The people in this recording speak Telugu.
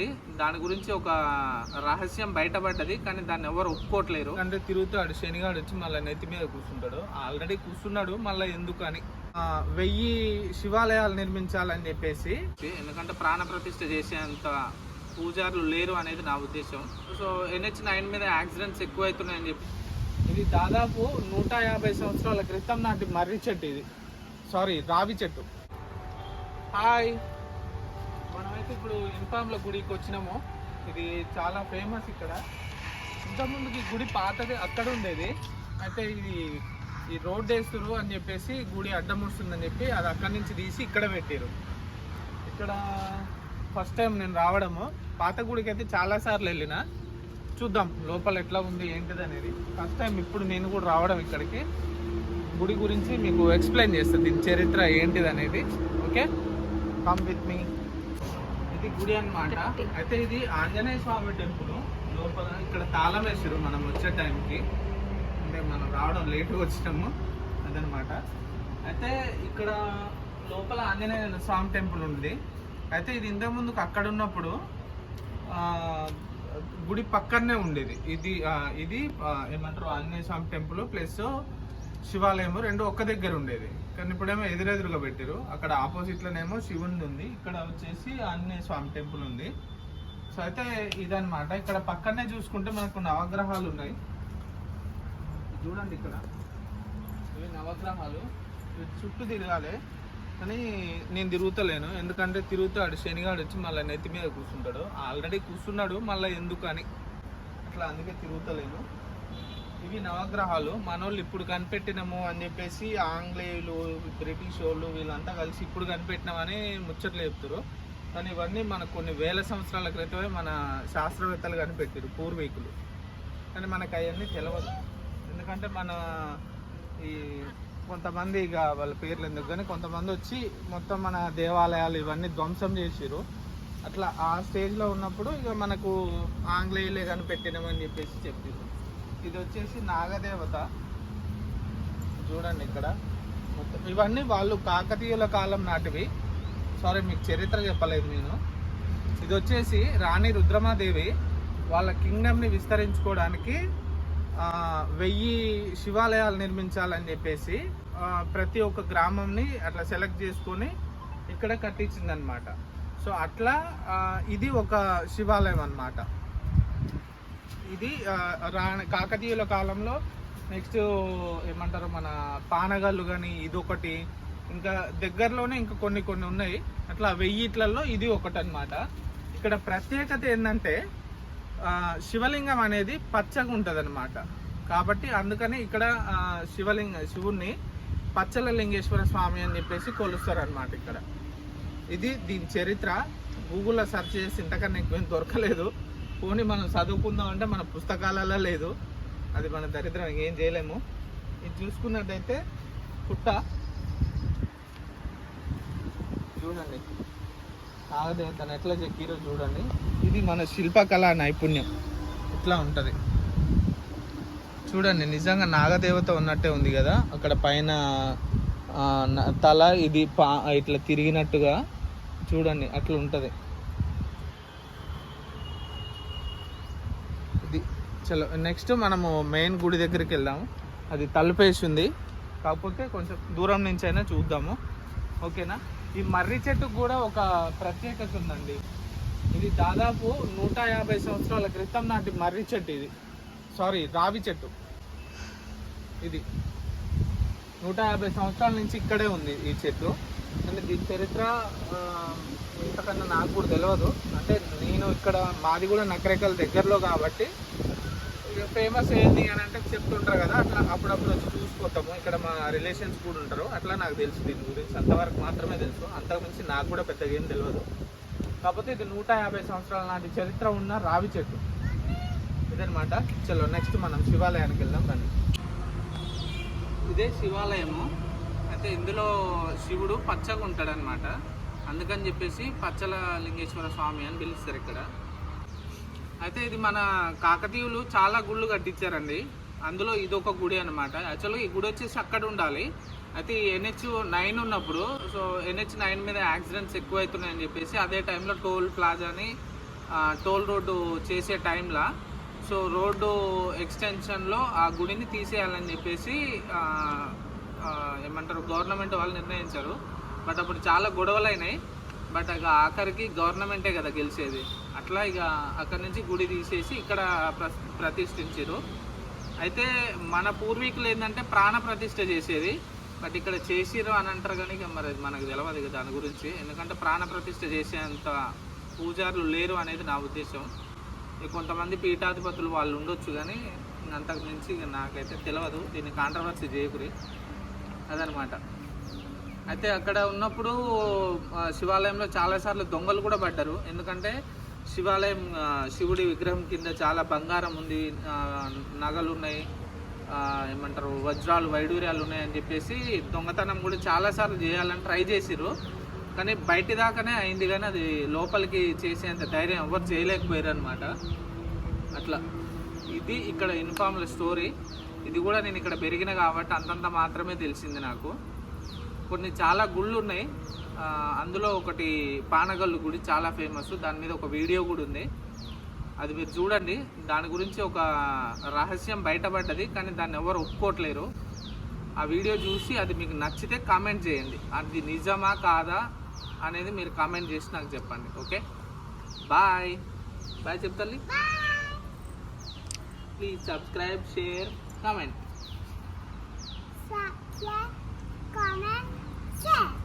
అండి దాని గురించి ఒక రహస్యం బయటపడ్డది కానీ దాన్ని ఎవరు ఒప్పుకోవట్లేరు అంటే తిరుగుతాడు శనిగాడు వచ్చి మళ్ళీ నెత్తి మీద కూర్చుంటాడు. ఆల్రెడీ కూర్చున్నాడు మళ్ళీ ఎందుకు అని వెయ్యి శివాలయాలు నిర్మించాలని చెప్పేసి. ఎందుకంటే ప్రాణ ప్రతిష్ఠ చేసేంత పూజారులు లేరు అనేది నా ఉద్దేశం. సో ఎన్హెచ్ నైన్ మీద యాక్సిడెంట్స్ ఎక్కువ అవుతున్నాయని చెప్పి. ఇది దాదాపు నూట యాభై సంవత్సరాల క్రితం నాటి మర్రి చెట్టు ఇది. సారీ రావి చెట్టు. హాయ్. మనమైతే ఇప్పుడు ఇన్ఫామ్ల గుడికి వచ్చినాము. ఇది చాలా ఫేమస్ ఇక్కడ. ఇంతకుముందుకి ఈ గుడి పాతది అక్కడ ఉండేది. అయితే ఇది ఈ రోడ్ వేస్తురు అని చెప్పేసి గుడి అడ్డం వస్తుందని చెప్పి అది అక్కడి నుంచి తీసి ఇక్కడ పెట్టారు ఇక్కడ ఫస్ట్ టైం నేను రావడము. పాత గుడికి అయితే చాలా సార్లు వెళ్ళిన. చూద్దాం లోపల ఎట్లా ఉంది ఏంటిది అనేది. ఫస్ట్ టైం ఇప్పుడు నేను కూడా రావడం ఇక్కడికి. గుడి గురించి మీకు ఎక్స్ప్లెయిన్ చేస్తాను దీని చరిత్ర ఏంటిది అనేది. ఓకే? కమ్ విత్ మీ గుడి అన్నమాట. అయితే ఇది ఆంజనేయ స్వామి టెంపుల్. లోపల ఇక్కడ తాళం వేసారు మనం వచ్చే టైంకి. అంటే మనం రావడం లేట్గా వచ్చినాము. అదనమాట అయితే ఇక్కడ లోపల ఆంజనేయ స్వామి టెంపుల్ ఉంది. అయితే ఇది ఇంతకుముందుకు అక్కడ ఉన్నప్పుడు గుడి పక్కనే ఉండేది. ఇది ఇది ఏమంటారు ఆంజనేయ స్వామి టెంపుల్ ప్లస్ శివాలయం రెండు ఒక్క దగ్గర ఉండేది. కానీ ఇప్పుడేమో ఎదురెదురుగా పెట్టారు అక్కడ ఆపోజిట్ లోనేమో శివుని ఉంది. ఇక్కడ వచ్చేసి ఆంజనేయ స్వామి టెంపుల్ ఉంది. సో అయితే ఇదనమాట ఇక్కడ పక్కనే చూసుకుంటే మనకు నవగ్రహాలు ఉన్నాయి. చూడండి ఇక్కడ. ఇవి నవగ్రహాలు. చుట్టూ తిరగాలి. కానీ నేను తిరుగుతలేను. ఎందుకంటే తిరుగుతాడు. శనిగాడు వచ్చి మళ్ళీ నెత్తి మీద కూర్చుంటాడు. ఆల్రెడీ కూర్చున్నాడు. మళ్ళీ ఎందుకు అని అట్లా అందుకే తిరుగుతలేను. ఇవి నవగ్రహాలు. మనోళ్ళు ఇప్పుడు కనిపెట్టినాము అని చెప్పేసి ఆంగ్లేయులు బ్రిటిష్ వాళ్ళు వీళ్ళంతా కలిసి ఇప్పుడు కనిపెట్టినామని ముచ్చట్లు చెప్తారు కానీ ఇవన్నీ మనకు కొన్ని వేల సంవత్సరాల క్రితమే మన శాస్త్రవేత్తలు కనిపెట్టారు పూర్వీకులు. కానీ మనకు అవన్నీ తెలియదు ఎందుకంటే మన ఈ కొంతమంది ఇక వాళ్ళ పేర్లు ఎందుకు? కానీ కొంతమంది వచ్చి మొత్తం మన దేవాలయాలు ఇవన్నీ ధ్వంసం చేసిరు అట్లా ఆ స్టేజ్లో ఉన్నప్పుడు ఇక మనకు ఆంగ్లేయులే కనిపెట్టినామని చెప్పేసి చెప్పారు ఇది వచ్చేసి నాగదేవత. చూడండి ఇక్కడ. మొత్తం ఇవన్నీ వాళ్ళు కాకతీయుల కాలం నాటివి. సారీ మీకు చరిత్ర చెప్పలేదు నేను. ఇది వచ్చేసి రాణి రుద్రమాదేవి వాళ్ళ కింగ్డమ్ని విస్తరించుకోవడానికి వెయ్యి శివాలయాలు నిర్మించాలని చెప్పేసి ప్రతి ఒక్క గ్రామంని అట్లా సెలెక్ట్ చేసుకొని ఇక్కడ కట్టించిందనమాట సో అట్లా ఇది ఒక శివాలయం అన్నమాట. ఇది ఆ, రాణి కాకతీయుల కాలంలో నెక్స్ట్ ఏమంటారు మన పానగల్లు కానీ ఇది ఒకటి ఇంకా దగ్గరలోనే ఇంకా కొన్ని కొన్ని ఉన్నాయి. అట్లా వెయ్యిట్లలో ఇది ఒకటి అనమాట ఇక్కడ ప్రత్యేకత ఏంటంటే శివలింగం అనేది పచ్చగా ఉంటుంది కాబట్టి అందుకని ఇక్కడ శివలింగ శివుణ్ణి పచ్చల లింగేశ్వర స్వామి అని చెప్పేసి కొలుస్తారు అనమాట ఇక్కడ. ఇది దీని చరిత్ర. గూగుల్లో సెర్చ్ చేసి ఇంతకన్నా ఎక్కువ దొరకలేదు. పోనీ మనం చదువుకుందాం అంటే మన పుస్తకాలలో లేదు. అది మన దరిద్రం ఏం చేయలేము. ఇది చూసుకున్నట్టయితే పుట్ట. చూడండి. నాగదేవతను ఎట్లా చెక్కిరో చూడండి. ఇది మన శిల్పకళా నైపుణ్యం. ఇట్లా ఉంటుంది? చూడండి నిజంగా నాగదేవత ఉన్నట్టే ఉంది కదా. అక్కడ పైన తల ఇది పా ఇట్లా తిరిగినట్టుగా చూడండి అట్లా ఉంటుంది ఇది చలో నెక్స్ట్ మనము మెయిన్ గుడి దగ్గరికి వెళ్దాము. అది తలుపేసి ఉంది కాకపోతే కొంచెం దూరం నుంచి అయినా చూద్దాము. ఓకేనా? ఈ మర్రి చెట్టుకు కూడా ఒక ప్రత్యేకత ఉందండి. ఇది దాదాపు నూట యాభై సంవత్సరాల క్రితం నాటి మర్రి చెట్టు ఇది. సారీ రావి చెట్టు. ఇది. నూట యాభై సంవత్సరాల నుంచి ఇక్కడే ఉంది ఈ చెట్టు. అంటే దీని చరిత్ర ఇంతకన్నా నాకు కూడా తెలియదు అంటే నేను ఇక్కడ మాది కూడా నకరేకల దగ్గరలో కాబట్టి ఫేమస్ ఏంటి అని అంటే చెప్తుంటారు కదా అట్లా అప్పుడప్పుడు వచ్చి చూసుకుంటాము. ఇక్కడ మా రిలేషన్స్ కూడా ఉంటారు. అట్లా నాకు తెలుసు దీని గురించి అంతవరకు మాత్రమే తెలుసు. అంతకుమించి నాకు కూడా పెద్దగా ఏం తెలియదు కాకపోతే ఇది నూట యాభై సంవత్సరాల నాటి చరిత్ర ఉన్న రావి చెట్టు. ఇదనమాట చలో నెక్స్ట్ మనం శివాలయానికి వెళ్దాం దాన్ని ఇదే శివాలయము. అయితే ఇందులో శివుడు పచ్చగా ఉంటాడనమాట అందుకని చెప్పేసి పచ్చల లింగేశ్వర స్వామి అని పిలుస్తారు ఇక్కడ. అయితే ఇది మన కాకతీయులు చాలా గుళ్ళు కట్టించారండి. అందులో ఇది ఒక గుడి అనమాట యాక్చువల్గా ఈ గుడి వచ్చేసి అక్కడ ఉండాలి. అయితే ఈ ఎన్హెచ్ నైన్ ఉన్నప్పుడు సో ఎన్హెచ్ నైన్ మీద యాక్సిడెంట్స్ ఎక్కువ అవుతున్నాయని చెప్పేసి అదే టైంలో టోల్ ప్లాజాని టోల్ రోడ్డు చేసే టైంలో సో రోడ్డు ఎక్స్టెన్షన్లో ఆ గుడిని తీసేయాలని చెప్పేసి ఏమంటారు గవర్నమెంట్ వాళ్ళు నిర్ణయించారు. బట్ అప్పుడు చాలా గొడవలు అయినాయి బట్ ఇక ఆఖరికి గవర్నమెంటే కదా గెలిచేది. అట్లా ఇక అక్కడి నుంచి గుడి తీసేసి ఇక్కడ ప్ర ప్రతిష్ఠించారు అయితే మన పూర్వీకులు ఏంటంటే ప్రాణ ప్రతిష్ఠ చేసేది. బట్ ఇక్కడ చేసిరు అని అంటారు కానీ ఇక మరి అది మనకు తెలియదు ఇక దాని గురించి. ఎందుకంటే ప్రాణ ప్రతిష్ఠ చేసేంత పూజారులు లేరు అనేది నా ఉద్దేశం. ఇక కొంతమంది పీఠాధిపతులు వాళ్ళు ఉండొచ్చు కానీ అంతకు మించి ఇక నాకైతే తెలియదు దీన్ని కాంట్రవర్సీ చేయకురి. అదనమాట అయితే అక్కడ ఉన్నప్పుడు శివాలయంలో చాలాసార్లు దొంగలు కూడా పడ్డారు. ఎందుకంటే శివాలయం శివుడి విగ్రహం కింద చాలా బంగారం ఉంది నగలు ఉన్నాయి ఏమంటారు వజ్రాలు వైడూర్యాలు ఉన్నాయని చెప్పేసి దొంగతనం కూడా చాలాసార్లు చేయాలని ట్రై చేసిరు కానీ బయటి దాకానే అయింది కానీ అది లోపలికి చేసేంత ధైర్యం ఎవరు చేయలేకపోయారు అనమాట అట్లా. ఇది ఇక్కడ ఇన్ఫామ్ల స్టోరీ. ఇది కూడా నేను ఇక్కడ పెరిగిన కాబట్టి అంతంత మాత్రమే తెలిసింది నాకు. కొన్ని చాలా గుళ్ళు ఉన్నాయి. అందులో ఒకటి పానగల్లు గుడి చాలా ఫేమస్. దాని మీద ఒక వీడియో కూడా ఉంది. అది మీరు చూడండి. దాని గురించి ఒక రహస్యం బయటపడ్డది కానీ దాన్ని ఎవరు ఒప్పుకోవట్లేరు. ఆ వీడియో చూసి అది మీకు నచ్చితే కామెంట్ చేయండి. అది నిజమా కాదా అనేది మీరు కామెంట్ చేసి నాకు చెప్పండి. Okay? Bye. Bye చెప్తాలి please subscribe share comment. subscribe, comment, Yeah.